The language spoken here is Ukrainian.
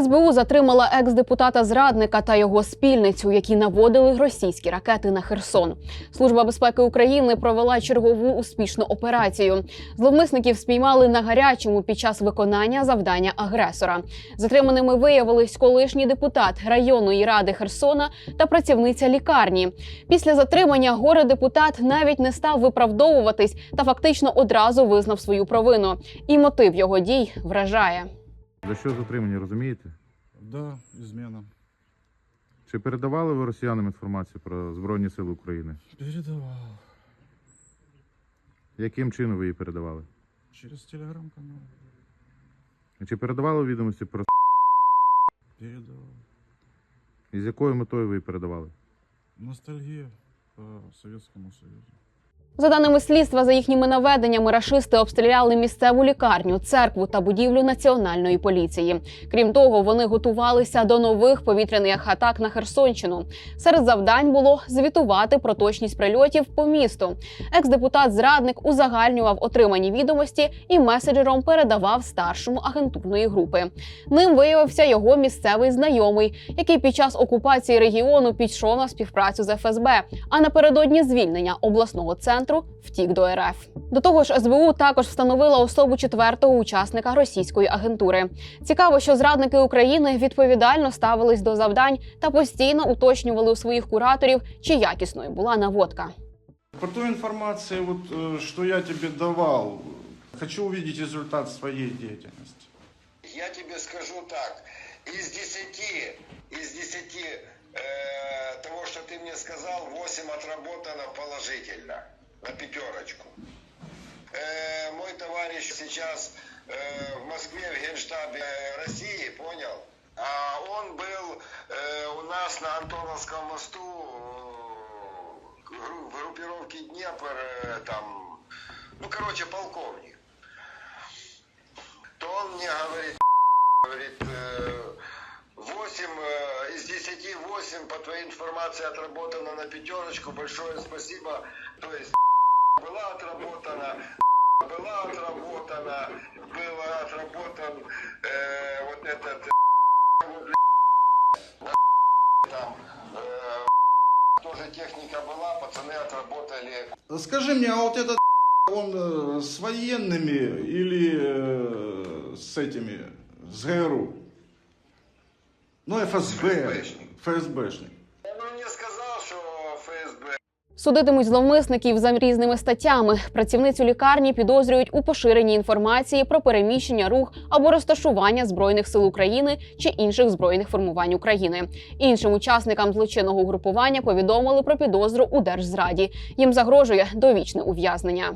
СБУ затримала екс-депутата зрадника та його спільницю, які наводили російські ракети на Херсон. Служба безпеки України провела чергову успішну операцію. Зловмисників спіймали на гарячому під час виконання завдання агресора. Затриманими виявились колишній депутат районної ради Херсона та працівниця лікарні. Після затримання горе депутат навіть не став виправдовуватись та фактично одразу визнав свою провину. І мотив його дій вражає. За що затримані, розумієте? Да, измена. Чи передавали ви росіянам інформацію про Збройні Сили України? Передавал. Яким чином ви її передавали? Через телеграм-канал. Чи передавали відомості про Передавал. і з якою метою ви її передавали? Ностальгия по Советскому Союзу. За даними слідства, за їхніми наведеннями, рашисти обстріляли місцеву лікарню, церкву та будівлю національної поліції. Крім того, вони готувалися до нових повітряних атак на Херсонщину. Серед завдань було звітувати про точність прильотів по місту. Екс-депутат зрадник узагальнював отримані відомості і меседжером передавав старшому агентурної групи. Ним виявився його місцевий знайомий, який під час окупації регіону пішов на співпрацю з ФСБ, а напередодні звільнення обласного центру втік до РФ. До того ж, СБУ також встановила особу четвертого учасника російської агентури. Цікаво, що зрадники України відповідально ставились до завдань та постійно уточнювали у своїх кураторів, чи якісною була наводка. По той информации, вот, э, что я тебе давал, хочу увидеть результат своей деятельности. Я тебе скажу так, из 10, из 10 э, того, что ты мне сказал, 8 отработано положительно, На пятерочку. Э, мой товарищ сейчас э, в Москве, в Генштабе России, понял? А он был э, у нас на Антоновском мосту э, в группировке Днепр, э, там, ну, короче, полковник. То он мне говорит, говорит, э, 8 э, из 10 8 по твоей информации отработано на пятерочку. Большое спасибо. То есть была отработана, было отработан э, вот этот э, там э, тоже техника была, пацаны отработали Скажи мне, а вот этот он э, с военными или э, с этими, с ГРУ? Ну, ФСБ, ФСБшник. ФСБшник. Судитимуть зловмисників за різними статтями. Працівницю лікарні підозрюють у поширенні інформації про переміщення, рух або розташування збройних сил України чи інших збройних формувань України. Іншим учасникам злочинного угрупування повідомили про підозру у держзраді. Їм загрожує довічне ув'язнення.